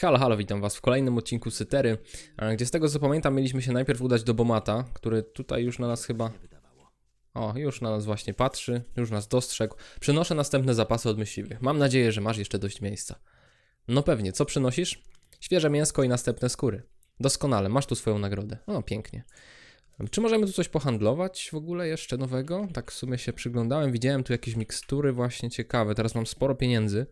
Halo, halo, witam was w kolejnym odcinku Sytery, a, gdzie z tego co pamiętam mieliśmy się najpierw udać do Bomata, który tutaj już na nas chyba... O, już na nas właśnie patrzy, już nas dostrzegł. Przynoszę następne zapasy od myśliwych. Mam nadzieję, że masz jeszcze dość miejsca. No pewnie, co przynosisz? Świeże mięsko i następne skóry. Doskonale, masz tu swoją nagrodę. O, pięknie. Czy możemy tu coś pohandlować w ogóle jeszcze nowego? Tak w sumie się przyglądałem, widziałem tu jakieś mikstury właśnie ciekawe. Teraz mam sporo pieniędzy.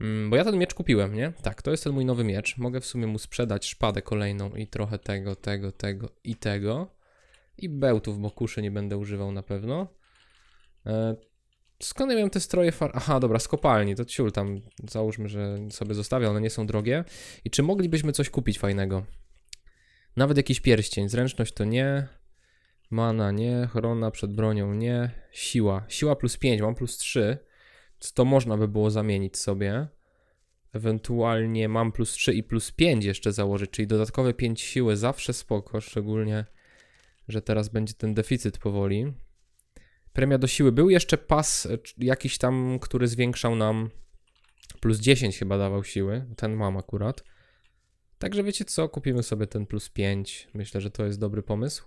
Mm, Bo ja ten miecz kupiłem, nie? Tak, to jest ten mój nowy miecz. Mogę w sumie mu sprzedać szpadę kolejną i trochę tego, tego, tego i tego. I bełtów, bo kuszy nie będę używał na pewno. E, skąd ja miałem te stroje far... Aha, dobra, z kopalni, to ciul tam. Załóżmy, że sobie zostawię, one nie są drogie. I czy moglibyśmy coś kupić fajnego? Nawet jakiś pierścień. Zręczność to nie. Mana nie. Chrona przed bronią nie. Siła. Siła plus 5, mam plus 3. To można by było zamienić sobie. Ewentualnie mam plus 3 i plus 5 jeszcze założyć, czyli dodatkowe 5 siły zawsze spoko, szczególnie, że teraz będzie ten deficyt powoli. Premia do siły. Był jeszcze pas e, jakiś tam, który zwiększał nam plus 10 chyba dawał siły. Ten mam akurat. Także wiecie co, kupimy sobie ten plus 5. Myślę, że to jest dobry pomysł.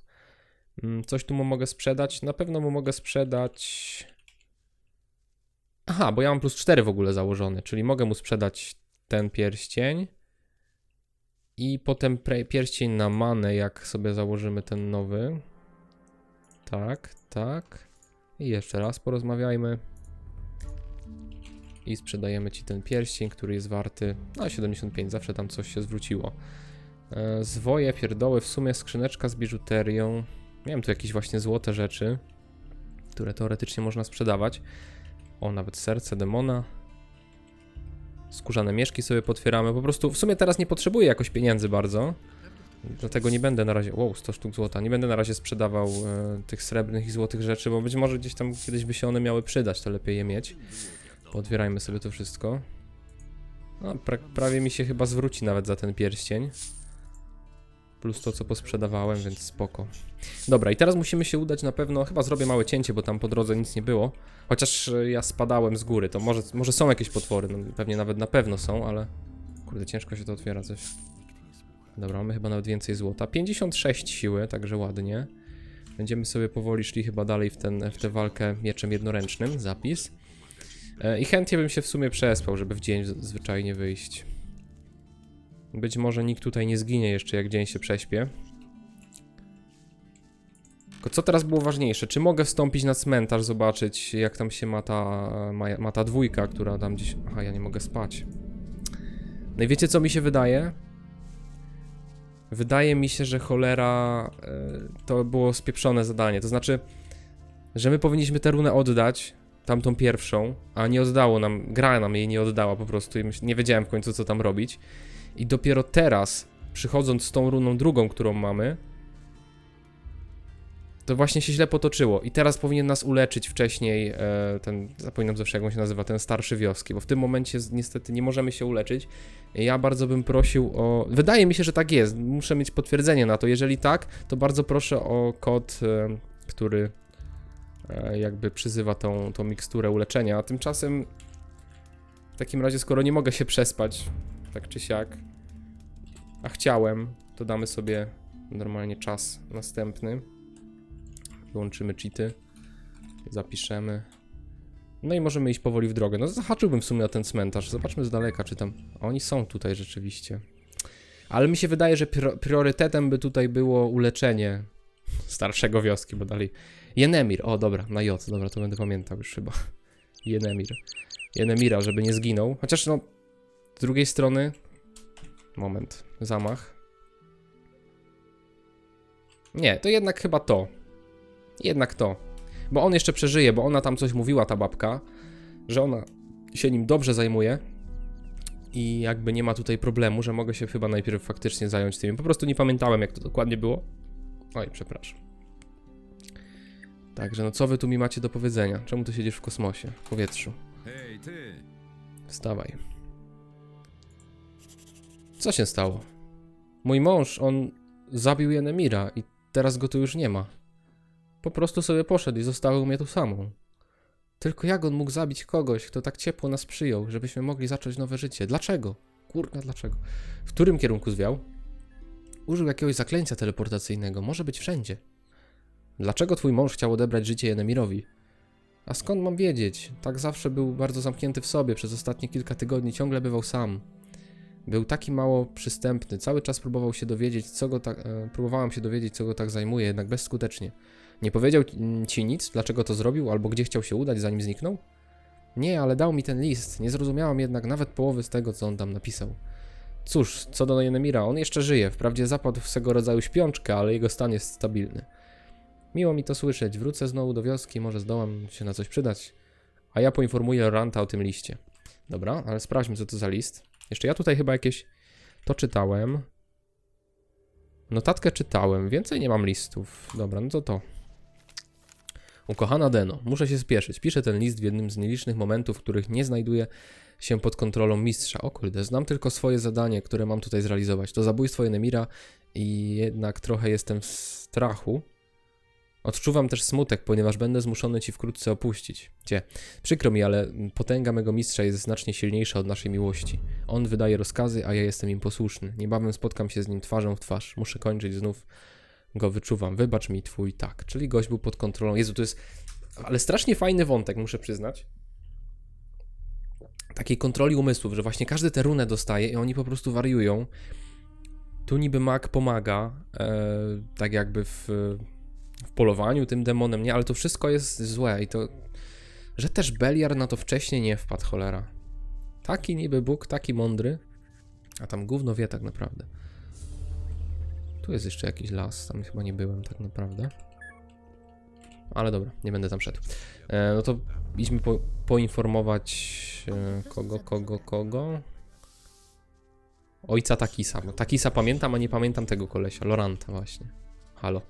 Mm, Coś tu mu mogę sprzedać. Na pewno mu mogę sprzedać. Aha, bo ja mam plus 4 w ogóle założony, czyli mogę mu sprzedać ten pierścień. I potem pierścień na manę, jak sobie założymy ten nowy. Tak, tak. I jeszcze raz porozmawiajmy. I sprzedajemy ci ten pierścień, który jest warty no 75, zawsze tam coś się zwróciło. E, zwoje, pierdoły, w sumie skrzyneczka z biżuterią. Miałem tu jakieś właśnie złote rzeczy, które teoretycznie można sprzedawać. O, nawet serce demona. Skórzane mieszki sobie potwieramy. Po prostu w sumie teraz nie potrzebuję jakoś pieniędzy bardzo. Dlatego nie będę na razie. Wow, 100 sztuk złota. Nie będę na razie sprzedawał e, tych srebrnych i złotych rzeczy, bo być może gdzieś tam kiedyś by się one miały przydać, to lepiej je mieć. Pootwierajmy sobie to wszystko. No, pra prawie mi się chyba zwróci nawet za ten pierścień. Plus to, co posprzedawałem, więc spoko. Dobra, i teraz musimy się udać na pewno. Chyba zrobię małe cięcie, bo tam po drodze nic nie było. Chociaż e, ja spadałem z góry, to może, może są jakieś potwory. No, pewnie nawet na pewno są, ale. Kurde, ciężko się to otwiera coś. Dobra, mamy chyba nawet więcej złota. 56 siły, także ładnie. Będziemy sobie powoli szli chyba dalej w, ten, w tę walkę mieczem jednoręcznym. Zapis. E, I chętnie bym się w sumie przespał, żeby w dzień zwyczajnie wyjść. Być może nikt tutaj nie zginie jeszcze, jak dzień się prześpię. Tylko co teraz było ważniejsze? Czy mogę wstąpić na cmentarz, zobaczyć jak tam się ma ta, ma, ma ta dwójka, która tam gdzieś... Aha, ja nie mogę spać. No i wiecie co mi się wydaje? Wydaje mi się, że cholera e, to było spieprzone zadanie. To znaczy, że my powinniśmy tę runę oddać, tamtą pierwszą, a nie oddało nam, gra nam jej nie oddała po prostu i nie wiedziałem w końcu co tam robić. I dopiero teraz, przychodząc z tą runą drugą, którą mamy, to właśnie się źle potoczyło. I teraz powinien nas uleczyć wcześniej e, ten, zapominam zawsze jak on się nazywa, ten starszy wioski, bo w tym momencie niestety nie możemy się uleczyć. Ja bardzo bym prosił o. Wydaje mi się, że tak jest. Muszę mieć potwierdzenie na to. Jeżeli tak, to bardzo proszę o kod, e, który e, jakby przyzywa tą, tą miksturę uleczenia. A tymczasem w takim razie, skoro nie mogę się przespać, tak czy siak, a chciałem, to damy sobie normalnie czas następny. Wyłączymy cheaty, zapiszemy. No i możemy iść powoli w drogę. No zahaczyłbym w sumie na ten cmentarz. Zobaczmy z daleka, czy tam... Oni są tutaj rzeczywiście. Ale mi się wydaje, że prior- priorytetem by tutaj było uleczenie starszego wioski, bo dalej... Jenemir, o dobra, na J, dobra, to będę pamiętał już chyba. Jenemir. Jenemira, żeby nie zginął. Chociaż no, z drugiej strony... Moment, zamach. Nie, to jednak chyba to. Jednak to. Bo on jeszcze przeżyje, bo ona tam coś mówiła, ta babka, że ona się nim dobrze zajmuje i jakby nie ma tutaj problemu, że mogę się chyba najpierw faktycznie zająć tym. Po prostu nie pamiętałem, jak to dokładnie było. Oj, przepraszam. Także no co wy tu mi macie do powiedzenia? Czemu tu siedzisz w kosmosie, w powietrzu? Hej, ty! Wstawaj. Co się stało? Mój mąż, on zabił Jenemira i teraz go tu już nie ma. Po prostu sobie poszedł i zostawił mnie tu samą. Tylko jak on mógł zabić kogoś, kto tak ciepło nas przyjął, żebyśmy mogli zacząć nowe życie? Dlaczego? kurna, dlaczego? W którym kierunku zwiał? Użył jakiegoś zaklęcia teleportacyjnego, może być wszędzie. Dlaczego twój mąż chciał odebrać życie Jenemirowi? A skąd mam wiedzieć? Tak zawsze był bardzo zamknięty w sobie, przez ostatnie kilka tygodni ciągle bywał sam. Był taki mało przystępny, cały czas próbował się dowiedzieć, co go tak, e, próbowałam się dowiedzieć, co go tak zajmuje, jednak bezskutecznie. Nie powiedział mm, ci nic, dlaczego to zrobił, albo gdzie chciał się udać, zanim zniknął? Nie, ale dał mi ten list. Nie zrozumiałam jednak nawet połowy z tego, co on tam napisał. Cóż, co do Jenemira, on jeszcze żyje. Wprawdzie zapadł w swego rodzaju śpiączkę, ale jego stan jest stabilny. Miło mi to słyszeć. Wrócę znowu do wioski, może zdołam się na coś przydać. A ja poinformuję Loranta o tym liście. Dobra, ale sprawdźmy, co to za list. Jeszcze ja tutaj chyba jakieś... To czytałem. Notatkę czytałem. Więcej nie mam listów. Dobra, no to to. Ukochana Deno, muszę się spieszyć. Piszę ten list w jednym z nielicznych momentów, w których nie znajduję się pod kontrolą mistrza. O kurde, znam tylko swoje zadanie, które mam tutaj zrealizować. To zabójstwo Enemira i jednak trochę jestem w strachu. Odczuwam też smutek, ponieważ będę zmuszony ci wkrótce opuścić. Cie, przykro mi, ale potęga mego mistrza jest znacznie silniejsza od naszej miłości. On wydaje rozkazy, a ja jestem im posłuszny. Niebawem spotkam się z nim twarzą w twarz. Muszę kończyć znów go wyczuwam. Wybacz mi twój tak. Czyli gość był pod kontrolą. Jezu, to jest. Ale strasznie fajny wątek, muszę przyznać. Takiej kontroli umysłów, że właśnie każdy tę runę dostaje i oni po prostu wariują. Tu niby mag pomaga, e, tak jakby w, w polowaniu tym demonem, nie? Ale to wszystko jest złe i to. Że też Beliar na to wcześniej nie wpadł, cholera. Taki niby Bóg, taki mądry, a tam gówno wie tak naprawdę. Tu jest jeszcze jakiś las, tam chyba nie byłem tak naprawdę. Ale dobra, nie będę tam szedł. E, no to idźmy po, poinformować e, kogo, kogo, kogo. Ojca Takisa. Takisa pamiętam, a nie pamiętam tego kolesia. Loranta właśnie. Halo.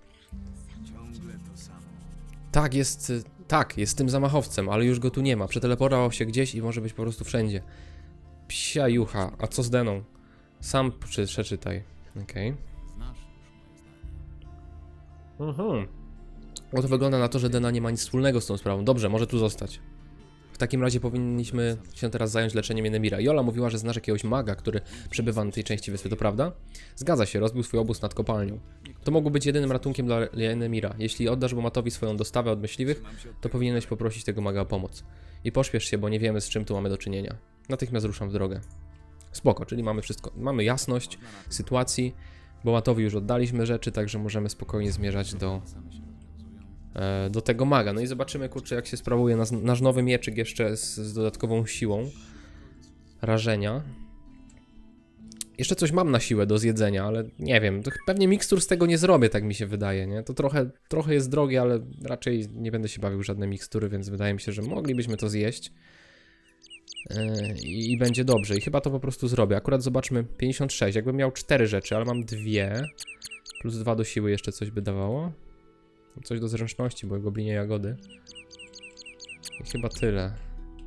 Tak, jest. y, Tak, jest tym zamachowcem, ale już go tu nie ma. Przeteleportował się gdzieś i może być po prostu wszędzie. Psia jucha. A co z Deną? Sam prze- przeczytaj. Okej. Mhm. No to wygląda na to, że Dena nie ma nic wspólnego z tą sprawą. Dobrze, może tu zostać. W takim razie powinniśmy się teraz zająć leczeniem Enemira. Jola mówiła, że znasz jakiegoś maga, który przebywa na tej części wyspy, to prawda? Zgadza się, rozbił swój obóz nad kopalnią. To mógł być jedynym ratunkiem dla Enemira. Jeśli oddasz Bomatowi swoją dostawę od myśliwych, to powinieneś poprosić tego maga o pomoc. I pośpiesz się, bo nie wiemy z czym tu mamy do czynienia. Natychmiast ruszam w drogę. Spoko, czyli mamy wszystko. Mamy jasność sytuacji. Bomatowi już oddaliśmy rzeczy, także możemy spokojnie zmierzać do, do tego maga. No i zobaczymy, kurczę, jak się sprawuje nas, nasz nowy mieczyk jeszcze z, z dodatkową siłą rażenia. Jeszcze coś mam na siłę do zjedzenia, ale nie wiem, pewnie mikstur z tego nie zrobię, tak mi się wydaje, nie? To trochę, trochę jest drogie, ale raczej nie będę się bawił żadne mikstury, więc wydaje mi się, że moglibyśmy to zjeść. Yy, i będzie dobrze. I chyba to po prostu zrobię. Akurat zobaczmy 56. Jakbym miał 4 rzeczy, ale mam dwie. Plus 2 do siły jeszcze coś by dawało. Coś do zręczności, bo goblinie jagody. I chyba tyle.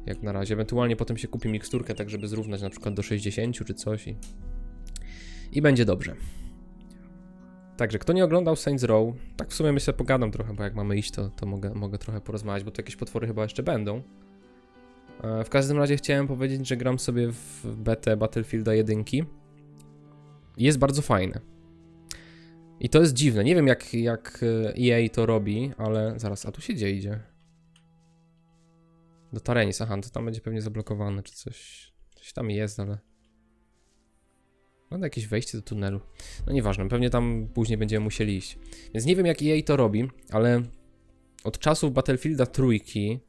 Jak na razie. Ewentualnie potem się kupi miksturkę, tak żeby zrównać na przykład do 60 czy coś. I, i będzie dobrze. Także, kto nie oglądał Saints Row, tak w sumie myślę pogadam trochę, bo jak mamy iść, to, to mogę, mogę trochę porozmawiać, bo to jakieś potwory chyba jeszcze będą. E, W każdym razie chciałem powiedzieć, że gram sobie w betę Battlefielda 1. Jest bardzo fajne. I to jest dziwne. Nie wiem jak, jak e, EA to robi, ale zaraz, a tu się gdzie idzie? Do Tarenis, aha, to tam będzie pewnie zablokowane, czy coś. Coś tam jest, ale. No jakieś wejście do tunelu. No nieważne, pewnie tam później będziemy musieli iść. Więc nie wiem jak EA to robi, ale od czasów Battlefielda trójki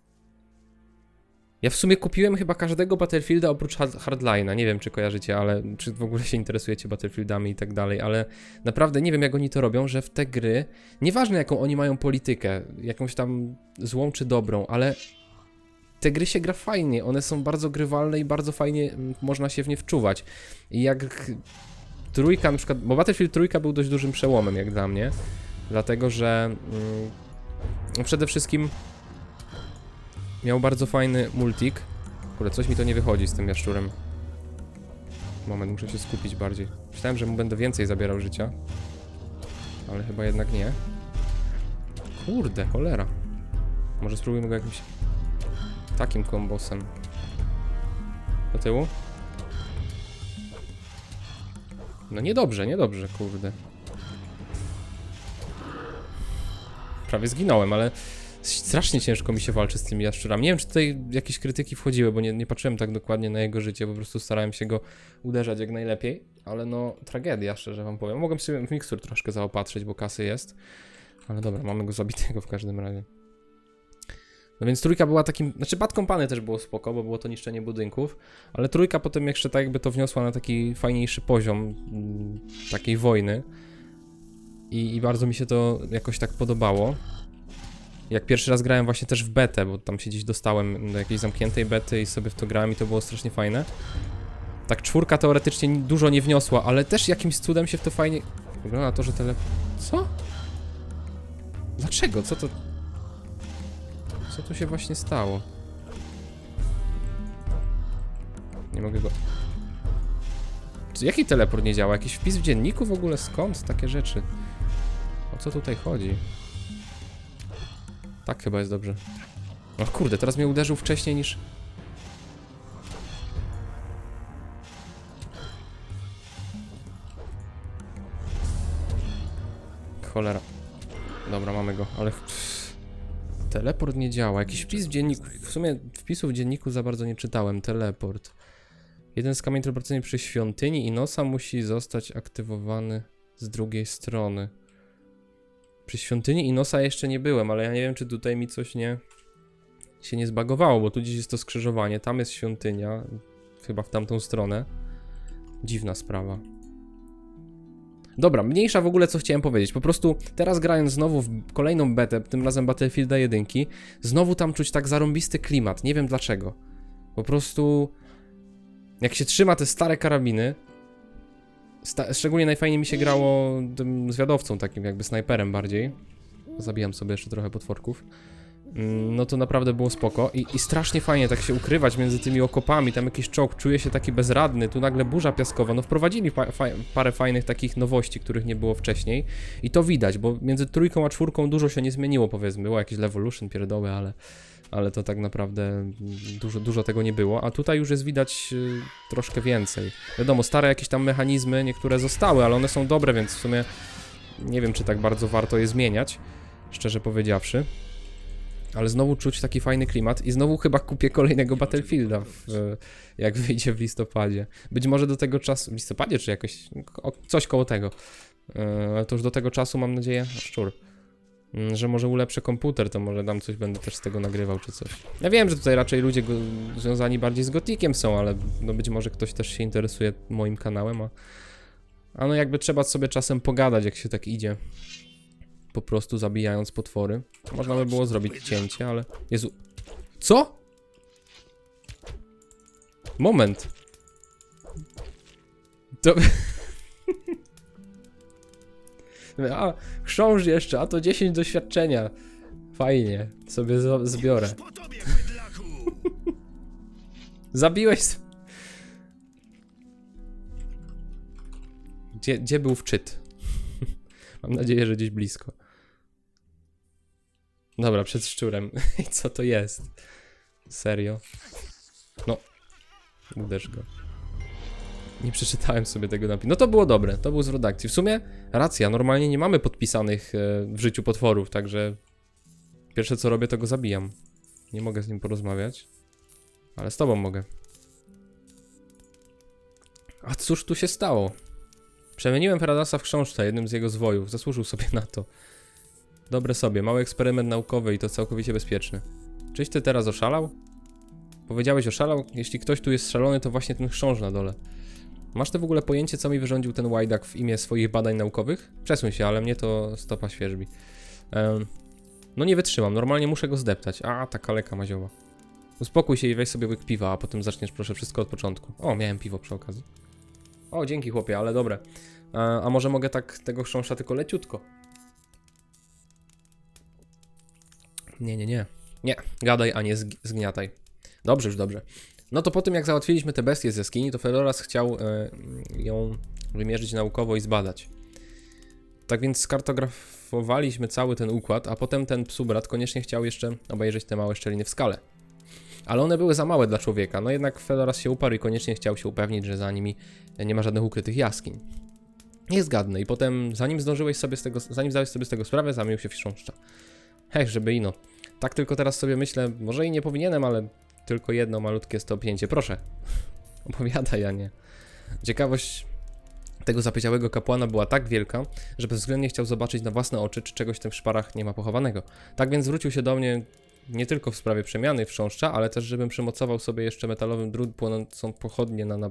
ja w sumie kupiłem chyba każdego Battlefielda oprócz Hard- Hardline'a. Nie wiem, czy kojarzycie, ale czy w ogóle się interesujecie Battlefieldami i tak dalej, ale naprawdę nie wiem, jak oni to robią, że w te gry, nieważne jaką oni mają politykę, jakąś tam złą czy dobrą, ale te gry się gra fajnie, one są bardzo grywalne i bardzo fajnie mm, można się w nie wczuwać. I jak trójka na przykład, bo Battlefield trójka był dość dużym przełomem jak dla mnie, dlatego że mm, przede wszystkim Miał bardzo fajny multik. Kurde, coś mi to nie wychodzi z tym jaszczurem. Moment, muszę się skupić bardziej. Myślałem, że mu będę więcej zabierał życia. Ale chyba jednak nie. Kurde, cholera. Może spróbujmy go jakimś takim kombosem. Do tyłu? No niedobrze, niedobrze, kurde. Prawie zginąłem, ale strasznie ciężko mi się walczy z tymi jaszczurami. Nie wiem, czy tutaj jakieś krytyki wchodziły, bo nie, nie patrzyłem tak dokładnie na jego życie, po prostu starałem się go uderzać jak najlepiej, ale no tragedia, szczerze wam powiem. Mogłem sobie w mikstur troszkę zaopatrzyć, bo kasy jest, ale dobra, mamy go zabitego w każdym razie. No więc trójka była takim, znaczy Bad Company też było spoko, bo było to niszczenie budynków, ale trójka potem jeszcze tak jakby to wniosła na taki fajniejszy poziom mm, takiej wojny I, i bardzo mi się to jakoś tak podobało. Jak pierwszy raz grałem właśnie też w betę, bo tam się gdzieś dostałem do jakiejś zamkniętej bety i sobie w to grałem i to było strasznie fajne. Tak czwórka teoretycznie ni- dużo nie wniosła, ale też jakimś cudem się w to fajnie... Wygląda na to, że tele... Co? Dlaczego? Co to... Co tu się właśnie stało? Nie mogę go... Jaki teleport nie działa? Jakiś wpis w dzienniku w ogóle? Skąd takie rzeczy? O co tutaj chodzi? Tak chyba jest dobrze. No kurde, teraz mnie uderzył wcześniej niż... Cholera. Dobra, mamy go, ale... Teleport nie działa. Jakiś wpis w dzienniku... W sumie wpisu w dzienniku za bardzo nie czytałem. Teleport. Jeden z kamieni teleportacyjnych przy świątyni i nosa musi zostać aktywowany z drugiej strony. Przy świątyni i nosa jeszcze nie byłem, ale ja nie wiem, czy tutaj mi coś nie się nie zbagowało, bo tu gdzieś jest to skrzyżowanie, tam jest świątynia, chyba w tamtą stronę. Dziwna sprawa. Dobra, mniejsza w ogóle co chciałem powiedzieć. Po prostu teraz grając znowu w kolejną betę, tym razem Battlefielda 1, znowu tam czuć tak zarąbisty klimat. Nie wiem dlaczego. Po prostu jak się trzyma te stare karabiny, szczególnie najfajniej mi się grało tym zwiadowcą, takim jakby snajperem bardziej. Zabijam sobie jeszcze trochę potworków. Mm, No to naprawdę było spoko I, i strasznie fajnie tak się ukrywać między tymi okopami, tam jakiś czołg, czuję się taki bezradny, tu nagle burza piaskowa, no wprowadzili fa fa parę fajnych takich nowości, których nie było wcześniej i to widać, bo między trójką a czwórką dużo się nie zmieniło powiedzmy, było jakieś Levolution pierdoły, ale, ale to tak naprawdę dużo, dużo tego nie było, a tutaj już jest widać y, troszkę więcej. Wiadomo, stare jakieś tam mechanizmy, niektóre zostały, ale one są dobre, więc w sumie nie wiem, czy tak bardzo warto je zmieniać, szczerze powiedziawszy. Ale znowu czuć taki fajny klimat i znowu chyba kupię kolejnego Battlefielda, w, jak wyjdzie w listopadzie. Być może do tego czasu, w listopadzie czy jakoś, coś koło tego. E, Ale to już do tego czasu mam nadzieję, szczur, że może ulepszę komputer, to może tam coś będę też z tego nagrywał czy coś. Ja wiem, że tutaj raczej ludzie go, związani bardziej z Gotikiem są, ale no być może ktoś też się interesuje moim kanałem, a, a no jakby trzeba sobie czasem pogadać, jak się tak idzie po prostu zabijając potwory. Można by było zrobić cięcie, ale... Jezu... Co? Moment. To... A, chrząszcz jeszcze, a to 10 doświadczenia. Fajnie, sobie zbiorę. Zabiłeś... Gdzie, gdzie był wczyt? Mam nadzieję, że gdzieś blisko. Dobra, przed szczurem. I co to jest? Serio? No. Uderz go. Nie przeczytałem sobie tego napisu. No to było dobre, to był zwrot akcji. W sumie racja, normalnie nie mamy podpisanych e, w życiu potworów, także pierwsze co robię to go zabijam. Nie mogę z nim porozmawiać, ale z tobą mogę. A cóż tu się stało? Przemieniłem Paradasa w chrząszcza, jednym z jego zwojów. Zasłużył sobie na to. Dobre sobie, mały eksperyment naukowy i to całkowicie bezpieczny. Czyś ty teraz oszalał? Powiedziałeś oszalał? Jeśli ktoś tu jest szalony, to właśnie ten chrząszcz na dole. Masz ty w ogóle pojęcie, co mi wyrządził ten łajdak w imię swoich badań naukowych? Przesuń się, ale mnie to stopa świeżbi. No nie wytrzymam, normalnie muszę go zdeptać. A, ta kaleka mazioła. Uspokój się i weź sobie łyk piwa, a potem zaczniesz proszę wszystko od początku. O, miałem piwo przy okazji. O, dzięki chłopie, ale dobre. A, a może mogę tak tego chrząszcza tylko leciutko? Nie, nie, nie. Nie, gadaj, a nie zg- zgniataj. Dobrze, już dobrze. No to po tym, jak załatwiliśmy te bestie z jaskini, to Fedoras chciał e, ją wymierzyć naukowo i zbadać. Tak więc skartografowaliśmy cały ten układ, a potem ten psubrat koniecznie chciał jeszcze obejrzeć te małe szczeliny w skale. Ale one były za małe dla człowieka, no jednak Fedoras się uparł i koniecznie chciał się upewnić, że za nimi nie ma żadnych ukrytych jaskiń. Nie zgadnę. I potem, zanim zdążyłeś sobie z tego, zanim zdałeś sobie z tego sprawę, zamienił się w chrząszcza. Hej, żeby ino. Tak tylko teraz sobie myślę, może i nie powinienem, ale tylko jedno malutkie stopnięcie. Proszę. Opowiadaj, a nie. Ciekawość tego zapiedziałego kapłana była tak wielka, że bezwzględnie chciał zobaczyć na własne oczy, czy czegoś w tych szparach nie ma pochowanego. Tak więc zwrócił się do mnie nie tylko w sprawie przemiany chrząszcza, ale też, żebym przymocował sobie jeszcze metalowym drut płonącą pochodnię na... na...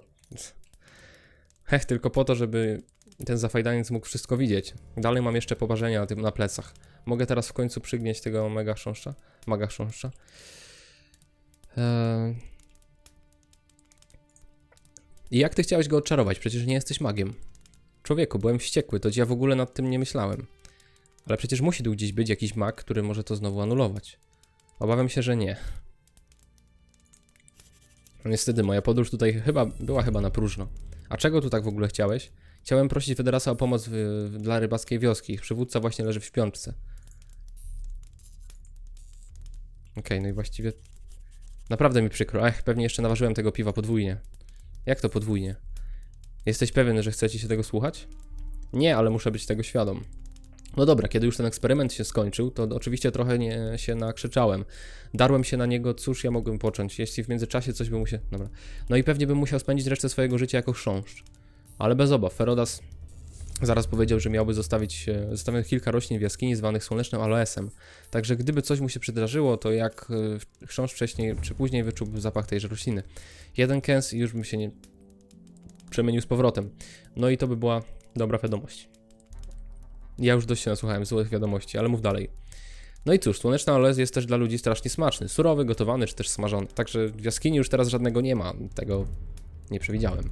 Hech, tylko po to, żeby ten zafajdaniec mógł wszystko widzieć. Dalej mam jeszcze poparzenia na tym na plecach. Mogę teraz w końcu przygnieść tego mega chrząszcza? Maga chrząszcza? Eee... I jak ty chciałeś go odczarować? Przecież nie jesteś magiem. Człowieku, byłem wściekły, to ja w ogóle nad tym nie myślałem. Ale przecież musi tu gdzieś być jakiś mag, który może to znowu anulować. Obawiam się, że nie. Niestety, moja podróż tutaj chyba była chyba na próżno. A czego tu tak w ogóle chciałeś? Chciałem prosić Federasa o pomoc w, w, dla rybackiej wioski. Ich przywódca właśnie leży w śpiączce. Okej, no i właściwie... Naprawdę mi przykro. Ach, pewnie jeszcze naważyłem tego piwa podwójnie. Jak to podwójnie? Jesteś pewien, że chcecie się tego słuchać? Nie, ale muszę być tego świadom. No dobra, kiedy już ten eksperyment się skończył, to oczywiście trochę nie się nakrzyczałem. Darłem się na niego, cóż ja mogłem począć, jeśli w międzyczasie coś by mu się... Dobra. No i pewnie bym musiał spędzić resztę swojego życia jako chrząszcz. Ale bez obaw, Ferodas zaraz powiedział, że miałby zostawić, e, zostawić kilka roślin w jaskini zwanych słonecznym aloesem. Także gdyby coś mu się przydarzyło, to jak e, chrząszcz wcześniej czy później wyczułby zapach tejże rośliny. Jeden kęs i już bym się nie przemienił z powrotem. No i to by była dobra wiadomość. Ja już dość się nasłuchałem złych wiadomości, ale mów dalej. No i cóż, słoneczny aloes jest też dla ludzi strasznie smaczny. Surowy, gotowany czy też smażony. Także w jaskini już teraz żadnego nie ma. Tego nie przewidziałem.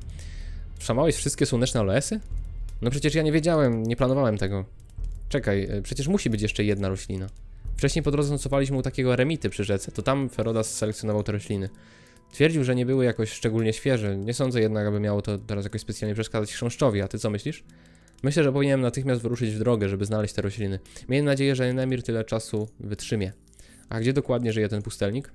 Wszamałeś wszystkie słoneczne aloesy? No przecież ja nie wiedziałem, nie planowałem tego. Czekaj, e, przecież musi być jeszcze jedna roślina. Wcześniej po drodze nocowaliśmy u takiego eremity przy rzece, to tam Ferodas selekcjonował te rośliny. Twierdził, że nie były jakoś szczególnie świeże. Nie sądzę jednak, aby miało to teraz jakoś specjalnie przeszkadzać chrząszczowi, a ty co myślisz? Myślę, że powinienem natychmiast wyruszyć w drogę, żeby znaleźć te rośliny. Miałem nadzieję, że Nemir tyle czasu wytrzymie. A gdzie dokładnie żyje ten pustelnik?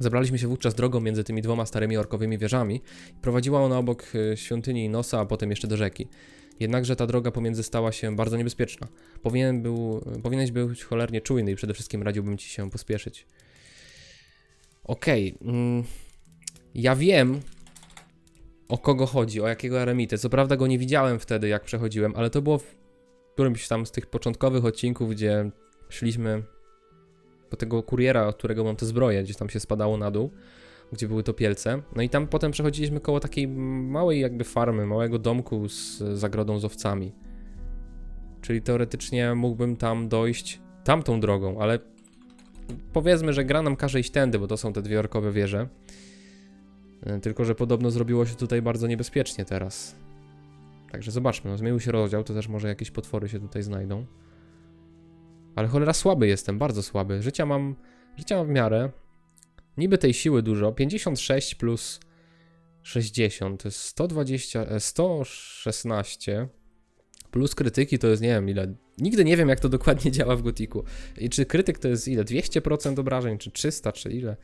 Zabraliśmy się wówczas drogą między tymi dwoma starymi orkowymi wieżami. Prowadziła ona obok y, świątyni Nosa, a potem jeszcze do rzeki. Jednakże ta droga pomiędzy stała się bardzo niebezpieczna. Powinien był, powinieneś być cholernie czujny i przede wszystkim radziłbym ci się pospieszyć. Okej. mm, ja wiem, o kogo chodzi, o jakiego eremitę. Co prawda go nie widziałem wtedy, jak przechodziłem, ale to było w którymś tam z tych początkowych odcinków, gdzie szliśmy do tego kuriera, od którego mam te zbroje, gdzieś tam się spadało na dół, gdzie były topielce. No i tam potem przechodziliśmy koło takiej małej jakby farmy, małego domku z zagrodą z owcami. Czyli teoretycznie mógłbym tam dojść tamtą drogą, ale powiedzmy, że gra nam każe iść tędy, bo to są te dwie orkowe wieże. E, Tylko, że podobno zrobiło się tutaj bardzo niebezpiecznie teraz. Także zobaczmy, no zmienił się rozdział, to też może jakieś potwory się tutaj znajdą. Ale cholera słaby jestem, bardzo słaby. Życia mam, życia mam w miarę. Niby tej siły dużo, 56 plus 60 to jest 120, e, 116 plus krytyki to jest nie wiem ile. Nigdy nie wiem jak to dokładnie działa w Gotiku. I czy krytyk to jest ile? 200% obrażeń, czy 300, czy ile?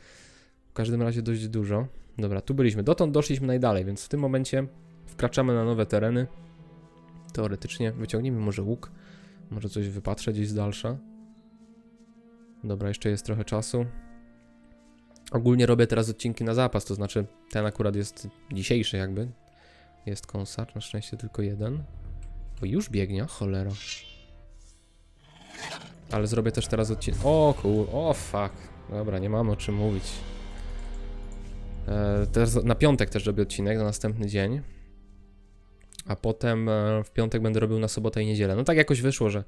W każdym razie dość dużo. Dobra, tu byliśmy. Dotąd doszliśmy najdalej, więc w tym momencie wkraczamy na nowe tereny. Teoretycznie wyciągnijmy może łuk. Może coś wypatrzę gdzieś z dalsza. Dobra, jeszcze jest trochę czasu. Ogólnie robię teraz odcinki na zapas, to znaczy ten akurat jest dzisiejszy jakby. Jest konsar, na szczęście tylko jeden. O, już biegnie, cholera. Ale zrobię też teraz odcinek. O kur... O fuck. Dobra, nie mamy o czym mówić. E, teraz na piątek też robię odcinek, na następny dzień. A potem e, w piątek będę robił na sobotę i niedzielę. No tak jakoś wyszło, że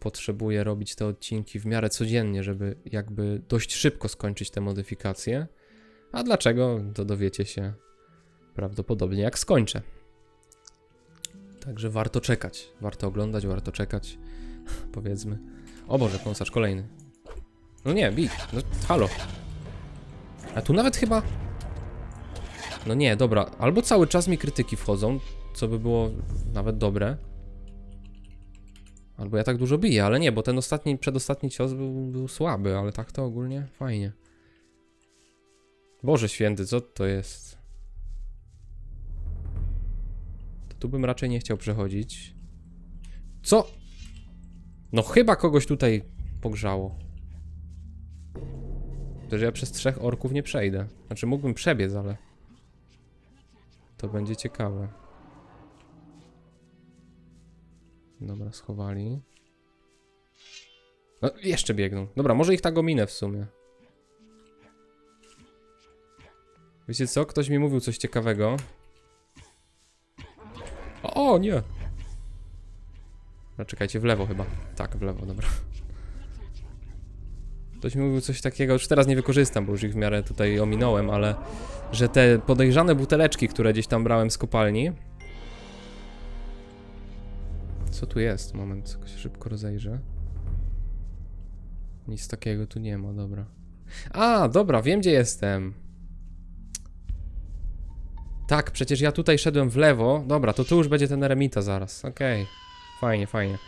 potrzebuję robić te odcinki w miarę codziennie, żeby jakby dość szybko skończyć te modyfikacje. A dlaczego, to dowiecie się prawdopodobnie jak skończę. Także warto czekać, warto oglądać, warto czekać, powiedzmy. O Boże, kąsacz kolejny. No nie, bij, no halo. A tu nawet chyba... No nie, dobra, albo cały czas mi krytyki wchodzą, co by było nawet dobre. Albo ja tak dużo biję, ale nie, bo ten ostatni, przedostatni cios był, był słaby, ale tak to ogólnie fajnie. Boże święty, co to jest? To Tu bym raczej nie chciał przechodzić. Co? No chyba kogoś tutaj pogrzało. To, że ja przez trzech orków nie przejdę. Znaczy mógłbym przebiec, ale... To będzie ciekawe. Dobra, schowali. No, jeszcze biegną. Dobra, może ich tak ominę w sumie. Wiecie co? Ktoś mi mówił coś ciekawego. O, o nie! No czekajcie, w lewo chyba. Tak, w lewo, dobra. Ktoś mówił coś takiego, już teraz nie wykorzystam, bo już ich w miarę tutaj ominąłem, ale że te podejrzane buteleczki, które gdzieś tam brałem z kopalni. Co tu jest? Moment, tylko się szybko rozejrzę. Nic takiego tu nie ma, dobra. A, dobra, wiem gdzie jestem. Tak, przecież ja tutaj szedłem w lewo. Dobra, to tu już będzie ten eremita zaraz. Okej. Fajnie, fajnie.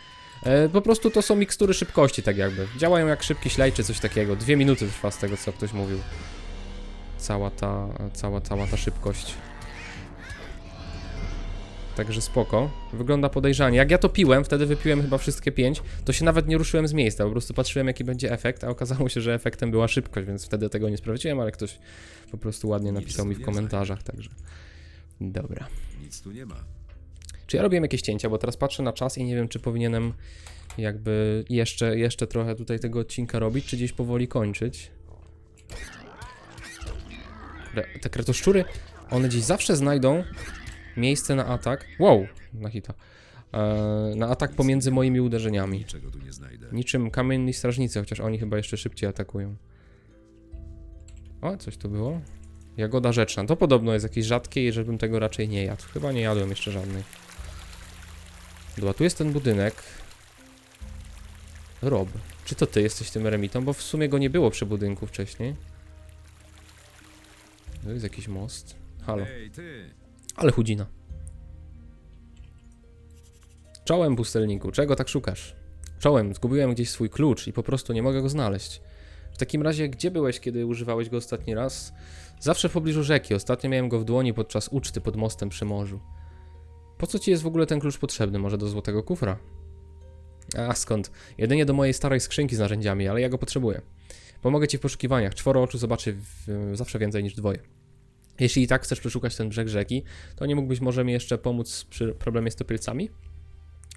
E, po prostu to są mikstury szybkości, tak jakby. Działają jak szybki śledź czy coś takiego. Dwie minuty trwa z tego, co ktoś mówił. Cała ta, cała, cała ta szybkość. Także spoko. Wygląda podejrzanie. Jak ja to piłem, wtedy wypiłem chyba wszystkie pięć, to się nawet nie ruszyłem z miejsca, po prostu patrzyłem jaki będzie efekt, a okazało się, że efektem była szybkość, więc wtedy tego nie sprawdziłem, ale ktoś po prostu ładnie napisał mi w komentarzach, także... Dobra. Nic tu nie ma. Czy ja robiłem jakieś cięcia, bo teraz patrzę na czas i nie wiem, czy powinienem jakby jeszcze, jeszcze trochę tutaj tego odcinka robić, czy gdzieś powoli kończyć. Te kretoszczury, one gdzieś zawsze znajdą miejsce na atak. Wow, na hita. E, na atak pomiędzy moimi uderzeniami. Niczego tu nie znajdę. Niczym kamienni strażnicy, chociaż oni chyba jeszcze szybciej atakują. O, coś tu było. Jagoda rzeczna. To podobno jest jakieś rzadkie i żebym tego raczej nie jadł. Chyba nie jadłem jeszcze żadnej. Dobra, tu jest ten budynek. Rob. Czy to ty jesteś tym eremitą? Bo w sumie go nie było przy budynku wcześniej. To jest jakiś most. Halo. Ale chudzina. Czołem, pustelniku, czego tak szukasz? Czołem, zgubiłem gdzieś swój klucz i po prostu nie mogę go znaleźć. W takim razie, gdzie byłeś, kiedy używałeś go ostatni raz? Zawsze w pobliżu rzeki. Ostatnio miałem go w dłoni podczas uczty pod mostem przy morzu. Po co ci jest w ogóle ten klucz potrzebny? Może do złotego kufra? A skąd? Jedynie do mojej starej skrzynki z narzędziami, ale ja go potrzebuję. Pomogę ci w poszukiwaniach. Czworo oczu zobaczy w, zawsze więcej niż dwoje. Jeśli i tak chcesz przeszukać ten brzeg rzeki, to nie mógłbyś może mi jeszcze pomóc przy problemie z topielcami?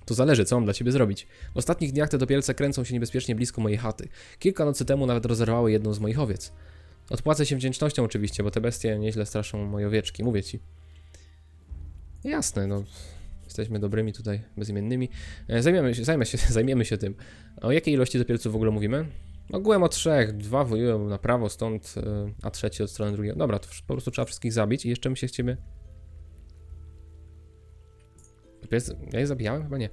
To zależy, co mam dla ciebie zrobić. W ostatnich dniach te topielce kręcą się niebezpiecznie blisko mojej chaty. Kilka nocy temu nawet rozerwały jedną z moich owiec. Odpłacę się wdzięcznością oczywiście, bo te bestie nieźle straszą moje owieczki, mówię ci. Jasne, no. Jesteśmy dobrymi tutaj, bezimiennymi. E, Zajmiemy się, zajmę się, zajmiemy się tym. O jakiej ilości topielców w ogóle mówimy? Ogółem o trzech, dwa wojują na prawo stąd, e, a trzeci od strony drugiej. Dobra, to po prostu trzeba wszystkich zabić i jeszcze my się z Ja je zabijałem? Chyba nie.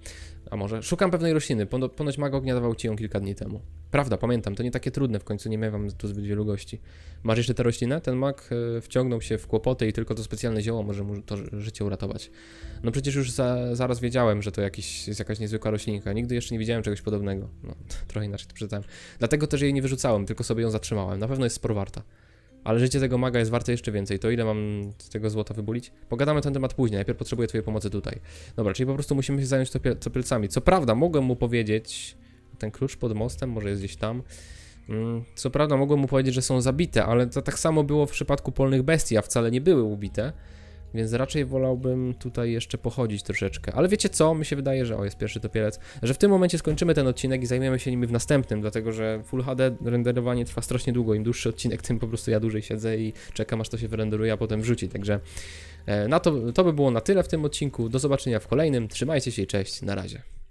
A może? Szukam pewnej rośliny. Pono- Ponoć mag ognia dawał ci ją kilka dni temu. Prawda, pamiętam, to nie takie trudne, w końcu nie miewam tu zbyt wielu gości. Masz jeszcze tę roślinę? Ten mag e, wciągnął się w kłopoty i tylko to specjalne zioło może mu to ży- życie uratować. No przecież już za, zaraz wiedziałem, że to jakiś, jest jakaś niezwykła roślinka. Nigdy jeszcze nie widziałem czegoś podobnego. No, trochę inaczej to przeczytałem. Dlatego też jej nie wyrzucałem, tylko sobie ją zatrzymałem. Na pewno jest sporo warta. Ale życie tego maga jest warte jeszcze więcej. To ile mam z tego złota wybulić? Pogadamy ten temat później. Najpierw potrzebuję twojej pomocy tutaj. Dobra, czyli po prostu musimy się zająć topie- topielcami. Co prawda, mogłem mu powiedzieć... Ten klucz pod mostem może jest gdzieś tam. Mm, Co prawda, mogłem mu powiedzieć, że są zabite, ale to tak samo było w przypadku polnych bestii, a wcale nie były ubite. Więc raczej wolałbym tutaj jeszcze pochodzić troszeczkę. Ale wiecie co? Mi się wydaje, że o, jest pierwszy topielec, że w tym momencie skończymy ten odcinek i zajmiemy się nimi w następnym, dlatego że Full HD renderowanie trwa strasznie długo. Im dłuższy odcinek, tym po prostu ja dłużej siedzę i czekam aż to się wyrenderuje, a potem wrzuci. Także e, na to, to by było na tyle w tym odcinku. Do zobaczenia w kolejnym. Trzymajcie się i cześć. Na razie.